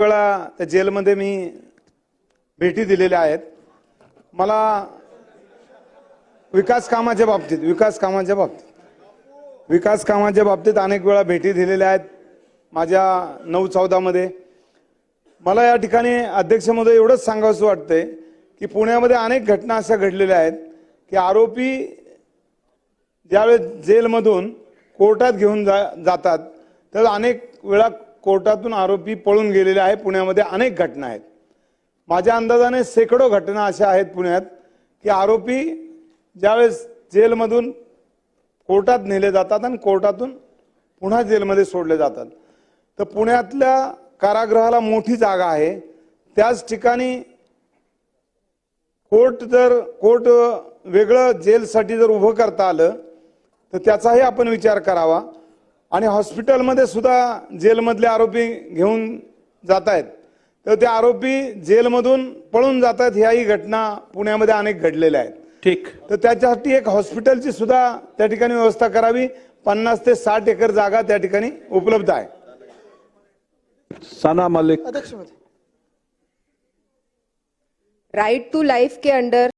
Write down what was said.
वेळा त्या जेलमध्ये मी भेटी दिलेल्या आहेत. मला विकास कामाच्या बाबतीत विकास कामाच्या बाबतीत विकास कामाच्या बाबतीत अनेक वेळा भेटी दिलेल्या आहेत माझ्या नऊ चौदामध्ये. मला या ठिकाणी अध्यक्ष महोदय एवढंच सांगावंसं वाटतंय की पुण्यामध्ये अनेक घटना अशा घडलेल्या आहेत की आरोपी ज्यावेळेस जेलमधून कोर्टात घेऊन जा जातात तर अनेक वेळा कोर्टातून आरोपी पळून गेलेले आहे. पुण्यामध्ये अनेक घटना आहेत. माझ्या अंदाजाने शेकडो घटना अशा आहेत पुण्यात की आरोपी ज्यावेळेस जेलमधून कोर्टात नेले जातात आणि कोर्टातून पुन्हा जेलमध्ये सोडले जातात. तर पुण्यातल्या कारागृहाला मोठी जागा आहे. त्याच ठिकाणी कोर्ट जर कोर्ट वेगळं जेलसाठी जर उभं करता आलं तर त्याचाही आपण विचार करावा. आणि हॉस्पिटलमध्ये सुद्धा जेलमधले आरोपी घेऊन जात आहेत तर ते आरोपी जेलमधून पळून जात आहेत ह्याही घटना पुण्यामध्ये अनेक घडलेल्या आहेत. ठीक. तर त्याच्यासाठी एक हॉस्पिटलची सुद्धा त्या ठिकाणी व्यवस्था करावी. पन्नास ते साठ एकर जागा त्या ठिकाणी उपलब्ध आहे. Sana Malik. Right to life K under